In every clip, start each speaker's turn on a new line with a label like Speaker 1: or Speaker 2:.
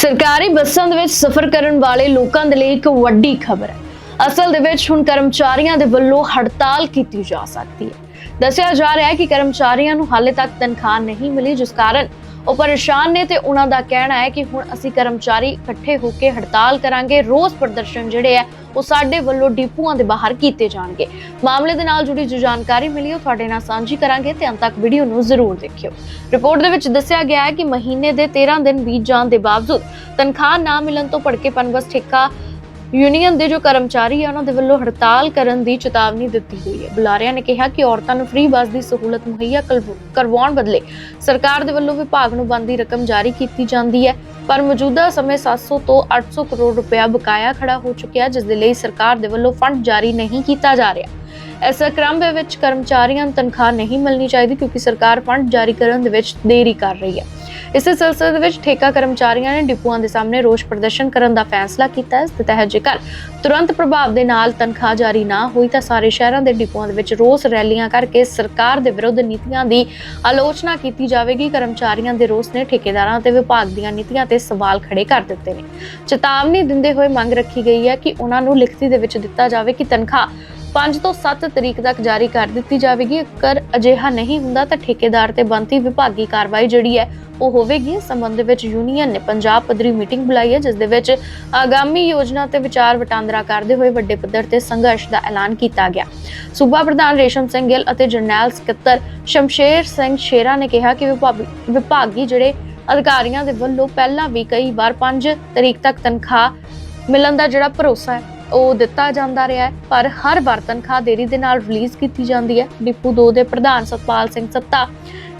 Speaker 1: ਸਰਕਾਰੀ ਬੱਸਾਂ ਦੇ ਵਿੱਚ ਸਫ਼ਰ ਕਰਨ ਵਾਲੇ ਲੋਕਾਂ ਦੇ ਲਈ ਇੱਕ ਵੱਡੀ ਖਬਰ ਹੈ। ਅਸਲ ਦੇ ਵਿੱਚ ਹੁਣ ਕਰਮਚਾਰੀਆਂ ਦੇ ਵੱਲੋਂ ਹੜਤਾਲ ਕੀਤੀ ਜਾ ਸਕਦੀ ਹੈ। ਦੱਸਿਆ ਜਾ ਰਿਹਾ ਹੈ ਕਿ ਕਰਮਚਾਰੀਆਂ ਨੂੰ ਹਾਲੇ ਤੱਕ ਤਨਖਾਹ ਨਹੀਂ ਮਿਲੀ, ਜਿਸ ਕਾਰਨ ਉਹ ਪਰੇਸ਼ਾਨ ਨੇ ਤੇ ਉਹਨਾਂ ਦਾ ਕਹਿਣਾ ਹੈ ਕਿ ਹੁਣ ਅਸੀਂ ਕਰਮਚਾਰੀ ਇਕੱਠੇ ਹੋ ਕੇ ਹੜਤਾਲ ਕਰਾਂਗੇ ਰੋਜ਼ ਪ੍ਰਦਰਸ਼ਨ ਜਿਹੜੇ ਹੈ ਉਹ ਸਾਡੇ ਵੱਲੋਂ ਡਿਪੂਆਂ ਦੇ ਬਾਹਰ ਕੀਤੇ ਜਾਣਗੇ। ਮਾਮਲੇ ਦੇ ਨਾਲ ਜੁੜੀ ਜੋ ਜਾਣਕਾਰੀ ਮਿਲੀ, ਉਹ ਤੁਹਾਡੇ ਨਾਲ ਸਾਂਝੀ ਕਰਾਂਗੇ ਤੇ ਅੰਤ ਤੱਕ ਵੀਡੀਓ ਨੂੰ ਜ਼ਰੂਰ ਦੇਖਿਓ। ਰਿਪੋਰਟ ਦੇ ਵਿੱਚ ਦੱਸਿਆ ਗਿਆ ਹੈ ਕਿ ਮਹੀਨੇ ਦੇ 13 ਦਿਨ ਬੀਤ ਜਾਣ ਦੇ ਬਾਵਜੂਦ ਤਨਖਾਹ ਨਾ ਮਿਲਣ ਤੋਂ ਭੜਕੇ ਪਨਬਸ ਠੇਕਾ ਯੂਨੀਅਨ ਦੇ ਜੋ ਕਰਮਚਾਰੀ ਆ, ਉਹਨਾਂ ਦੇ ਵੱਲੋਂ ਹੜਤਾਲ ਕਰਨ ਦੀ ਚੇਤਾਵਨੀ ਦਿੱਤੀ ਗਈ ਹੈ। ਬੁਲਾਰਿਆਂ ਨੇ ਕਿਹਾ ਕਿ ਔਰਤਾਂ ਨੂੰ ਫ੍ਰੀ ਬੱਸ ਦੀ ਸਹੂਲਤ ਮੁਹੱਈਆ ਕਰਵ- ਕਰਵਾਉਣ ਬਦਲੇ ਸਰਕਾਰ ਦੇ ਵੱਲੋਂ ਵਿਭਾਗ ਨੂੰ ਬੰਦੀ ਰਕਮ ਜਾਰੀ ਕੀਤੀ ਜਾਂਦੀ ਹੈ। ਪਰ ਮੌਜੂਦਾ ਸਮੇਂ 700 ਤੋਂ 800 ਕਰੋੜ ਰੁਪਇਆ ਬਕਾਇਆ ਖੜਾ ਹੋ ਚੁੱਕਿਆ, ਜਿਸ ਦੇ ਲਈ ਸਰਕਾਰ ਦੇ ਵੱਲੋਂ ਫੰਡ ਜਾਰੀ ਨਹੀਂ ਕੀਤਾ ਜਾ ਰਿਹਾ। ਇਸ ਕ੍ਰਮ ਦੇ ਵਿੱਚ ਕਰਮਚਾਰੀਆਂ ਨੂੰ ਤਨਖਾਹ ਨਹੀਂ ਮਿਲਣੀ ਚਾਹੀਦੀ ਕਿਉਂਕਿ ਸਰਕਾਰ ਫੰਡ ਜਾਰੀ ਕਰਨ ਦੇ ਵਿੱਚ ਦੇਰੀ ਕਰ ਰਹੀ ਹੈ। ਇਸੇ ਸਿਲਸਿਲੇ ਦੇ ਵਿੱਚ ਠੇਕਾ ਕਰਮਚਾਰੀਆਂ ਨੇ ਡਿਪੂਆਂ ਦੇ ਸਾਹਮਣੇ ਰੋਸ ਪ੍ਰਦਰਸ਼ਨ ਕਰਨ ਦਾ ਫੈਸਲਾ ਕੀਤਾ। ਹੈ ਇਸ ਦੇ ਤਹਿਤ ਜੇਕਰ ਤੁਰੰਤ ਪ੍ਰਭਾਵ ਦੇ ਨਾਲ ਤਨਖਾਹ ਜਾਰੀ ਨਾ ਹੋਈ ਤਾਂ ਸਾਰੇ ਸ਼ਹਿਰਾਂ ਦੇ ਡਿਪੂਆਂ ਦੇ ਵਿੱਚ ਰੋਸ ਰੈਲੀਆਂ ਕਰਕੇ ਸਰਕਾਰ ਦੇ ਵਿਰੁੱਧ ਨੀਤੀਆਂ ਦੀ ਆਲੋਚਨਾ ਕੀਤੀ ਜਾਵੇਗੀ। ਕਰਮਚਾਰੀਆਂ ਦੇ ਰੋਸ ਨੇ ਠੇਕੇਦਾਰਾਂ ਤੇ ਵਿਭਾਗ ਦੀਆਂ ਨੀਤੀਆਂ ਤੇ ਸਵਾਲ ਖੜੇ ਕਰ ਦਿੱਤੇ ਨੇ। ਚੇਤਾਵਨੀ ਦਿੰਦੇ ਹੋਏ ਮੰਗ ਰੱਖੀ ਗਈ ਹੈ ਕਿ ਉਹਨਾਂ ਨੂੰ ਲਿਖਤੀ ਦੇ ਵਿੱਚ ਦਿੱਤਾ ਜਾਵੇ ਕਿ ਤਨਖਾਹ 5 ਤੋਂ 7 ਤਰੀਕ ਤੱਕ ਜਾਰੀ ਕਰ ਦਿੱਤੀ ਜਾਵੇਗੀ। ਅਗਰ ਅਜਿਹਾ ਨਹੀਂ ਹੁੰਦਾ ਤਾਂ ਠੇਕੇਦਾਰ ਤੇ ਬੰਤੀ ਵਿਭਾਗੀ ਕਾਰਵਾਈ ਜਿਹੜੀ ਹੈ, ਉਹ ਹੋਵੇਗੀ। ਇਸ ਸੰਬੰਧ ਵਿੱਚ ਯੂਨੀਅਨ ਨੇ ਪੰਜਾਬ ਪੱਧਰੀ ਮੀਟਿੰਗ ਬੁਲਾਈ ਹੈ, ਜਿਸ ਦੇ ਵਿੱਚ ਆਗਾਮੀ ਯੋਜਨਾ ਤੇ ਵਿਚਾਰ ਵਟਾਂਦਰਾ ਕਰਦੇ ਹੋਏ ਵੱਡੇ ਪੱਧਰ ਤੇ ਸੰਘਰਸ਼ ਦਾ ਐਲਾਨ ਕੀਤਾ ਗਿਆ। ਸੂਬਾ ਪ੍ਰਧਾਨ ਰੇਸ਼ਮ ਸਿੰਘ ਗਿੱਲ ਅਤੇ ਜਰਨੈਲ ਸਕੱਤਰ ਸ਼ਮਸ਼ੇਰ ਸਿੰਘ ਸ਼ੇਰਾ ਨੇ ਕਿਹਾ ਕਿ ਵਿਭਾਗੀ ਜਿਹੜੇ ਅਧਿਕਾਰੀਆਂ ਦੇ ਵੱਲੋਂ ਪਹਿਲਾਂ ਵੀ ਕਈ ਵਾਰ 5 ਤਰੀਕ ਤੱਕ ਤਨਖਾਹ ਮਿਲਣ ਦਾ ਜਿਹੜਾ ਭਰੋਸਾ ਹੈ ਉਹ ਦਿੱਤਾ ਜਾਂਦਾ ਰਿਹਾ ਹੈ, ਪਰ ਹਰ ਵਾਰ ਤਨਖਾਹ ਦੇਰੀ ਦੇ ਨਾਲ ਰਿਲੀਜ਼ ਕੀਤੀ ਜਾਂਦੀ ਹੈ। ਡਿਪੂ 2 ਦੇ ਪ੍ਰਧਾਨ ਸਤਪਾਲ ਸਿੰਘ ਸੱਤਾ,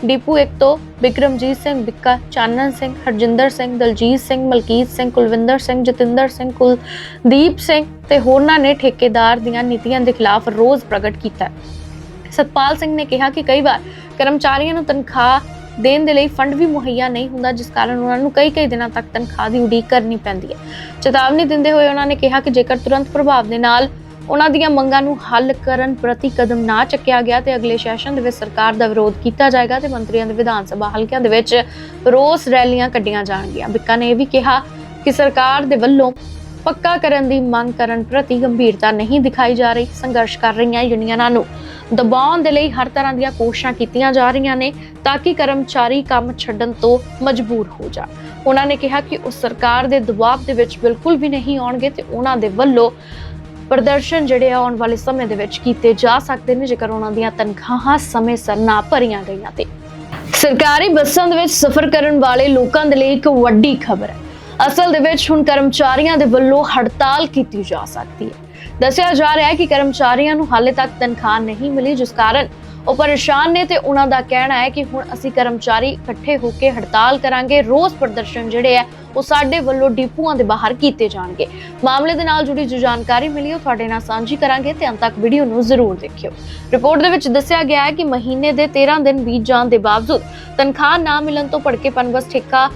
Speaker 1: ਡਿਪੂ 1 ਤੋਂ ਬਿਕਰਮਜੀਤ ਸਿੰਘ ਬਿੱਕਾ ਚਾਨਣ ਸਿੰਘ, ਹਰਜਿੰਦਰ ਸਿੰਘ, ਦਲਜੀਤ ਸਿੰਘ, ਮਲਕੀਤ ਸਿੰਘ, ਕੁਲਵਿੰਦਰ ਸਿੰਘ, ਜਤਿੰਦਰ ਸਿੰਘ, ਕੁਲਦੀਪ ਸਿੰਘ ਤੇ ਹੋਰਨਾਂ ਨੇ ਠੇਕੇਦਾਰ ਦੀਆਂ ਨੀਤੀਆਂ ਦੇ ਖਿਲਾਫ ਰੋਜ਼ ਪ੍ਰਗਟ ਕੀਤਾ ਸਤਪਾਲ ਸਿੰਘ ਨੇ ਕਿਹਾ ਕਿ ਕਈ ਵਾਰ ਕਰਮਚਾਰੀਆਂ ਨੂੰ ਤਨਖਾਹ ਦੇਣ ਦੇ ਲਈ ਫੰਡ ਵੀ ਮੁਹੱਈਆ ਨਹੀਂ ਹੁੰਦਾ, ਜਿਸ ਕਾਰਨ ਉਹਨਾਂ ਨੂੰ ਕਈ ਕਈ ਦਿਨਾਂ ਤੱਕ ਤਨਖਾਹ ਦੀ ਉਡੀਕ ਕਰਨੀ ਪੈਂਦੀ ਹੈ। ਚੇਤਾਵਨੀ ਦਿੰਦੇ ਹੋਏ ਉਹਨਾਂ ਨੇ ਕਿਹਾ ਕਿ ਜੇਕਰ ਤੁਰੰਤ ਪ੍ਰਭਾਵ ਦੇ ਨਾਲ ਉਹਨਾਂ ਦੀਆਂ ਮੰਗਾਂ ਨੂੰ ਹੱਲ ਕਰਨ ਪ੍ਰਤੀ ਕਦਮ ਨਾ ਚੱਕਿਆ ਗਿਆ ਤੇ ਅਗਲੇ ਸੈਸ਼ਨ ਦੇ ਵਿੱਚ ਸਰਕਾਰ ਦਾ ਵਿਰੋਧ ਕੀਤਾ ਜਾਏਗਾ ਤੇ ਮੰਤਰੀਆਂ ਦੇ ਵਿਧਾਨ ਸਭਾ ਹਲਕਿਆਂ ਦੇ ਵਿੱਚ ਰੋਸ ਰੈਲੀਆਂ ਕੱਢੀਆਂ ਜਾਣਗੀਆਂ। ਬਿੱਕਾ ਨੇ ਇਹ ਵੀ ਕਿਹਾ ਕਿ ਸਰਕਾਰ ਦੇ ਵੱਲੋਂ ਪੱਕਾ ਕਰਨ ਦੀ ਮੰਗ ਕਰਨ ਪ੍ਰਤੀ ਗੰਭੀਰਤਾ ਨਹੀਂ ਦਿਖਾਈ ਜਾ ਰਹੀ। ਸੰਘਰਸ਼ ਕਰ ਰਹੀਆਂ ਯੂਨੀਅਨਾਂ ਨੂੰ ਦਬਾਉਣ ਦੇ ਲਈ ਹਰ ਤਰ੍ਹਾਂ ਦੀਆਂ ਕੋਸ਼ਿਸ਼ਾਂ ਕੀਤੀਆਂ ਜਾ ਰਹੀਆਂ ਨੇ ਤਾਂ ਕਿ ਕਰਮਚਾਰੀ ਕੰਮ ਛੱਡਣ ਤੋਂ ਮਜਬੂਰ ਹੋ ਜਾਣ। ਉਹਨਾਂ ਨੇ ਕਿਹਾ ਕਿ ਉਹ ਸਰਕਾਰ ਦੇ ਦਬਾਅ ਦੇ ਵਿੱਚ ਬਿਲਕੁਲ ਵੀ ਨਹੀਂ ਆਉਣਗੇ ਤੇ ਉਹਨਾਂ ਦੇ ਵੱਲੋਂ ਪ੍ਰਦਰਸ਼ਨ ਜਿਹੜੇ ਆਉਣ ਵਾਲੇ ਸਮੇਂ ਦੇ ਵਿੱਚ ਕੀਤੇ ਜਾ ਸਕਦੇ ਨੇ, ਜੇਕਰ ਉਹਨਾਂ ਦੀਆਂ ਤਨਖਾਹਾਂ ਸਮੇਂ ਸਿਰ ਨਾ ਭਰੀਆਂ ਗਈਆਂ ਤੇ। ਸਰਕਾਰੀ ਬੱਸਾਂ ਦੇ ਵਿੱਚ ਸਫ਼ਰ ਕਰਨ ਵਾਲੇ ਲੋਕਾਂ ਦੇ ਲਈ ਇੱਕ ਵੱਡੀ ਖਬਰ ਹੈ। ਅਸਲ ਦੇ ਵਿੱਚ ਹੁਣ ਕਰਮਚਾਰੀਆਂ ਦੇ ਵੱਲੋਂ ਹੜਤਾਲ ਕੀਤੀ ਜਾ ਸਕਦੀ ਹੈ। ਦੱਸਿਆ ਜਾ ਰਿਹਾ ਹੈ ਕਿ ਕਰਮਚਾਰੀਆਂ ਨੂੰ ਹਾਲੇ ਤੱਕ ਤਨਖਾਹ ਨਹੀਂ ਮਿਲੀ, ਜਿਸ ਕਾਰਨ ਉਹ ਪਰੇਸ਼ਾਨ ਨੇ ਤੇ ਉਹਨਾਂ ਦਾ ਕਹਿਣਾ ਹੈ ਕਿ ਹੁਣ ਅਸੀਂ ਕਰਮਚਾਰੀ ਇਕੱਠੇ ਹੋ ਕੇ ਹੜਤਾਲ ਕਰਾਂਗੇ। ਰੋਜ਼ ਪ੍ਰਦਰਸ਼ਨ ਜਿਹੜੇ ਹੈ, ਉਹ ਸਾਡੇ ਵੱਲੋਂ ਡਿਪੂਆਂ ਦੇ ਬਾਹਰ ਕੀਤੇ ਜਾਣਗੇ। ਮਾਮਲੇ ਦੇ ਨਾਲ ਜੁੜੀ ਜੋ ਜਾਣਕਾਰੀ ਮਿਲੀ, ਉਹ ਤੁਹਾਡੇ ਨਾਲ ਸਾਂਝੀ ਕਰਾਂਗੇ ਤੇ ਅੰਤ ਤੱਕ ਵੀਡੀਓ ਨੂੰ ਜ਼ਰੂਰ ਦੇਖਿਓ। ਰਿਪੋਰਟ ਦੇ ਵਿੱਚ ਦੱਸਿਆ ਗਿਆ ਹੈ ਕਿ ਮਹੀਨੇ ਦੇ 13 ਦਿਨ ਬੀਤ ਜਾਣ ਦੇ ਬਾਵਜੂਦ ਤਨਖਾਹ ਨਾ ਮਿਲਣ ਤੋਂ ਭੜਕੇ ਪਨਬਸ ਠੇਕਾ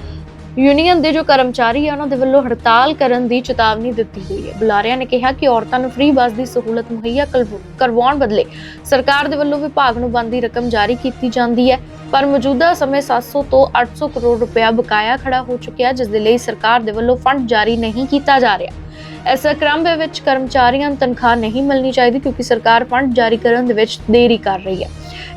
Speaker 1: ਯੂਨੀਅਨ ਦੇ ਜੋ ਕਰਮਚਾਰੀ ਆ, ਉਹਨਾਂ ਦੇ ਵੱਲੋਂ ਹੜਤਾਲ ਕਰਨ ਦੀ ਚੇਤਾਵਨੀ ਦਿੱਤੀ ਗਈ ਹੈ। ਬੁਲਾਰਿਆਂ ਨੇ ਕਿਹਾ ਕਿ ਔਰਤਾਂ ਨੂੰ ਫ੍ਰੀ ਬੱਸ ਦੀ ਸਹੂਲਤ ਮੁਹੱਈਆ ਕਰਵ- ਕਰਵਾਉਣ ਬਦਲੇ ਸਰਕਾਰ ਦੇ ਵੱਲੋਂ ਵਿਭਾਗ ਨੂੰ ਬੰਦੀ ਰਕਮ ਜਾਰੀ ਕੀਤੀ ਜਾਂਦੀ ਹੈ। ਪਰ ਮੌਜੂਦਾ ਸਮੇਂ 700 ਤੋਂ 800 ਕਰੋੜ ਰੁਪਇਆ ਬਕਾਇਆ ਖੜਾ ਹੋ ਚੁੱਕਿਆ, ਜਿਸ ਦੇ ਲਈ ਸਰਕਾਰ ਦੇ ਵੱਲੋਂ ਫੰਡ ਜਾਰੀ ਨਹੀਂ ਕੀਤਾ ਜਾ ਰਿਹਾ। ਇਸ ਕ੍ਰਮ ਦੇ ਵਿੱਚ ਕਰਮਚਾਰੀਆਂ ਨੂੰ ਤਨਖਾਹ ਨਹੀਂ ਮਿਲਣੀ ਚਾਹੀਦੀ ਕਿਉਂਕਿ ਸਰਕਾਰ ਫੰਡ ਜਾਰੀ ਕਰਨ ਦੇ ਵਿੱਚ ਦੇਰੀ ਕਰ ਰਹੀ ਹੈ।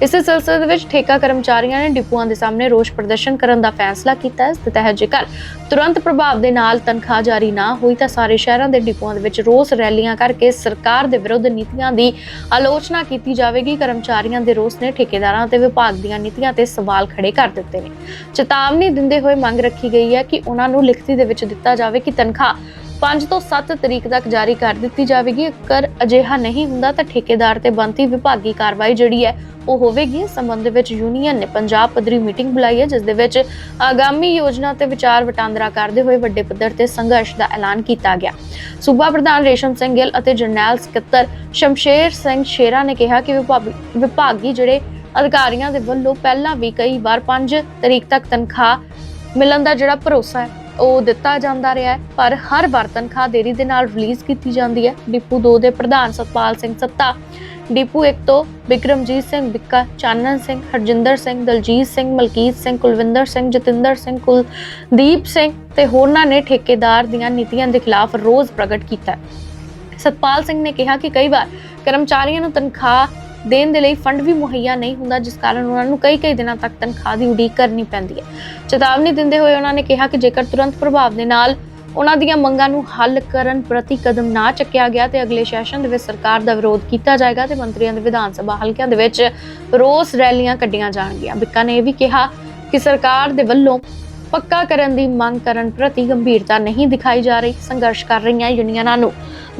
Speaker 1: ਇਸੇ ਸਿਲਸਿਲੇ ਦੇ ਵਿੱਚ ਠੇਕਾ ਕਰਮਚਾਰੀਆਂ ਨੇ ਡਿਪੂਆਂ ਦੇ ਸਾਹਮਣੇ ਰੋਸ ਪ੍ਰਦਰਸ਼ਨ ਕਰਨ ਦਾ ਫੈਸਲਾ ਕੀਤਾ ਹੈ। ਇਸ ਦੇ ਤਹਿਤ ਜੇਕਰ ਤੁਰੰਤ ਪ੍ਰਭਾਵ ਦੇ ਨਾਲ ਤਨਖਾਹ ਜਾਰੀ ਨਾ ਹੋਈ ਤਾਂ ਸਾਰੇ ਸ਼ਹਿਰਾਂ ਦੇ ਡਿਪੂਆਂ ਦੇ ਵਿੱਚ ਰੋਸ ਰੈਲੀਆਂ ਕਰਕੇ ਸਰਕਾਰ ਦੇ ਵਿਰੁੱਧ ਨੀਤੀਆਂ ਦੀ ਆਲੋਚਨਾ ਕੀਤੀ ਜਾਵੇਗੀ। ਕਰਮਚਾਰੀਆਂ ਦੇ ਰੋਸ ਨੇ ਠੇਕੇਦਾਰਾਂ ਤੇ ਵਿਭਾਗ ਦੀਆਂ ਨੀਤੀਆਂ ਤੇ ਸਵਾਲ ਖੜੇ ਕਰ ਦਿੱਤੇ ਨੇ। ਚੇਤਾਵਨੀ ਦਿੰਦੇ ਹੋਏ ਮੰਗ ਰੱਖੀ ਗਈ ਹੈ ਕਿ ਉਹਨਾਂ ਨੂੰ ਲਿਖਤੀ ਦੇ ਵਿੱਚ ਦਿੱਤਾ ਜਾਵੇ ਕਿ ਤਨਖਾਹ 5 ਤੋਂ 7 ਤਰੀਕ ਤੱਕ ਜਾਰੀ ਕਰ ਦਿੱਤੀ ਜਾਵੇਗੀ। ਅਗਰ ਅਜਿਹਾ ਨਹੀਂ ਹੁੰਦਾ ਤਾਂ ਠੇਕੇਦਾਰ ਤੇ ਬੰਤੀ ਵਿਭਾਗੀ ਕਾਰਵਾਈ ਜਿਹੜੀ ਹੈ, ਉਹ ਹੋਵੇਗੀ। ਇਸ ਸੰਬੰਧ ਵਿੱਚ ਯੂਨੀਅਨ ਨੇ ਪੰਜਾਬ ਪੱਧਰੀ ਮੀਟਿੰਗ ਬੁਲਾਈ ਹੈ, ਜਿਸ ਦੇ ਵਿੱਚ ਆਗਾਮੀ ਯੋਜਨਾ ਤੇ ਵਿਚਾਰ ਵਟਾਂਦਰਾ ਕਰਦੇ ਹੋਏ ਵੱਡੇ ਪੱਧਰ ਤੇ ਸੰਘਰਸ਼ ਦਾ ਐਲਾਨ ਕੀਤਾ ਗਿਆ। ਸੂਬਾ ਪ੍ਰਧਾਨ ਰੇਸ਼ਮ ਸਿੰਘ ਗਿੱਲ ਅਤੇ ਜਰਨੈਲ ਸਕੱਤਰ ਸ਼ਮਸ਼ੇਰ ਸਿੰਘ ਸ਼ੇਰਾ ਨੇ ਕਿਹਾ ਕਿ ਵਿਭਾਗੀ ਜਿਹੜੇ ਅਧਿਕਾਰੀਆਂ ਦੇ ਵੱਲੋਂ ਪਹਿਲਾਂ ਵੀ ਕਈ ਵਾਰ 5 ਤਰੀਕ ਤੱਕ ਤਨਖਾਹ ਮਿਲਣ ਦਾ ਜਿਹੜਾ ਭਰੋਸਾ ਹੈ ਉਹ ਦਿੱਤਾ ਜਾਂਦਾ ਰਿਹਾ ਹੈ, ਪਰ ਹਰ ਵਾਰ ਤਨਖਾਹ ਦੇਰੀ ਦੇ ਨਾਲ ਰਿਲੀਜ਼ ਕੀਤੀ ਜਾਂਦੀ ਹੈ। ਡਿਪੂ 2 ਦੇ ਪ੍ਰਧਾਨ ਸਤਪਾਲ ਸਿੰਘ ਸੱਤਾ, ਡੀਪੂ 1 ਤੋਂ ਬਿਕਰਮਜੀਤ ਸਿੰਘ, ਬਿੱਕਾ ਚਾਨਣ ਸਿੰਘ, ਹਰਜਿੰਦਰ ਸਿੰਘ, ਦਲਜੀਤ ਸਿੰਘ, ਮਲਕੀਤ ਸਿੰਘ, ਕੁਲਵਿੰਦਰ ਸਿੰਘ, ਜਤਿੰਦਰ ਸਿੰਘ, ਕੁਲਦੀਪ ਸਿੰਘ ਤੇ ਹੋਰਨਾਂ ਨੇ ਠੇਕੇਦਾਰ ਦੀਆਂ ਨੀਤੀਆਂ ਦੇ ਖਿਲਾਫ ਰੋਸ ਪ੍ਰਗਟ ਕੀਤਾ ਸਤਪਾਲ ਸਿੰਘ ਨੇ ਕਿਹਾ ਕਿ ਕਈ ਵਾਰ ਕਰਮਚਾਰੀਆਂ ਨੂੰ ਤਨਖਾਹ ਦੇਣ ਦੇ ਲਈ ਫੰਡ ਵੀ ਮੁਹੱਈਆ ਨਹੀਂ ਹੁੰਦਾ, ਜਿਸ ਕਾਰਨ ਉਹਨਾਂ ਨੂੰ ਕਈ ਕਈ ਦਿਨਾਂ ਤੱਕ ਤਨਖਾਹ ਦੀ ਉਡੀਕ ਕਰਨੀ ਪੈਂਦੀ ਹੈ। ਚੇਤਾਵਨੀ ਦਿੰਦੇ ਹੋਏ ਉਹਨਾਂ ਨੇ ਕਿਹਾ ਕਿ ਜੇਕਰ ਤੁਰੰਤ ਪ੍ਰਭਾਵ ਦੇ ਨਾਲ ਉਹਨਾਂ ਦੀਆਂ ਮੰਗਾਂ ਨੂੰ ਹੱਲ ਕਰਨ ਪ੍ਰਤੀ ਕਦਮ ਨਾ ਚੱਕਿਆ ਗਿਆ ਤੇ ਅਗਲੇ ਸੈਸ਼ਨ ਦੇ ਵਿੱਚ ਸਰਕਾਰ ਦਾ ਵਿਰੋਧ ਕੀਤਾ ਜਾਏਗਾ ਤੇ ਮੰਤਰੀਆਂ ਦੇ ਵਿਧਾਨ ਸਭਾ ਹਲਕਿਆਂ ਦੇ ਵਿੱਚ ਰੋਸ ਰੈਲੀਆਂ ਕੱਢੀਆਂ ਜਾਣਗੀਆਂ। ਬਿੱਕਾ ਨੇ ਇਹ ਵੀ ਕਿਹਾ ਕਿ ਸਰਕਾਰ ਦੇ ਵੱਲੋਂ ਪੱਕਾ ਕਰਨ ਦੀ ਮੰਗ ਕਰਨ ਪ੍ਰਤੀ ਗੰਭੀਰਤਾ ਨਹੀਂ ਦਿਖਾਈ ਜਾ ਰਹੀ। ਸੰਘਰਸ਼ ਕਰ ਰਹੀਆਂ ਯੂਨੀਅਨਾਂ ਨੂੰ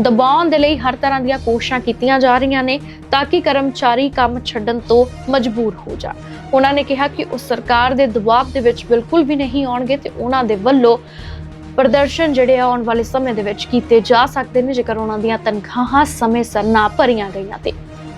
Speaker 1: ਦਬਾਉਣ ਦੇ ਲਈ ਹਰ ਤਰ੍ਹਾਂ ਦੀਆਂ ਕੋਸ਼ਿਸ਼ਾਂ ਕੀਤੀਆਂ ਜਾ ਰਹੀਆਂ ਨੇ ਤਾਂ ਕਿ ਕਰਮਚਾਰੀ ਕੰਮ ਛੱਡਣ ਤੋਂ ਮਜਬੂਰ ਹੋ ਜਾਣ। ਉਹਨਾਂ ਨੇ ਕਿਹਾ ਕਿ ਉਹ ਸਰਕਾਰ ਦੇ ਦਬਾਅ ਦੇ ਵਿੱਚ ਬਿਲਕੁਲ ਵੀ ਨਹੀਂ ਆਉਣਗੇ ਤੇ ਉਹਨਾਂ ਦੇ ਵੱਲੋਂ ਪ੍ਰਦਰਸ਼ਨ ਜਿਹੜੇ ਆਉਣ ਵਾਲੇ ਸਮੇਂ ਦੇ ਵਿੱਚ ਕੀਤੇ ਜਾ ਸਕਦੇ ਨੇ, ਜੇਕਰ ਉਹਨਾਂ ਦੀਆਂ ਤਨਖਾਹਾਂ ਸਮੇਂ ਸਿਰ ਨਾ ਭਰੀਆਂ ਗਈਆਂ ਤੇ।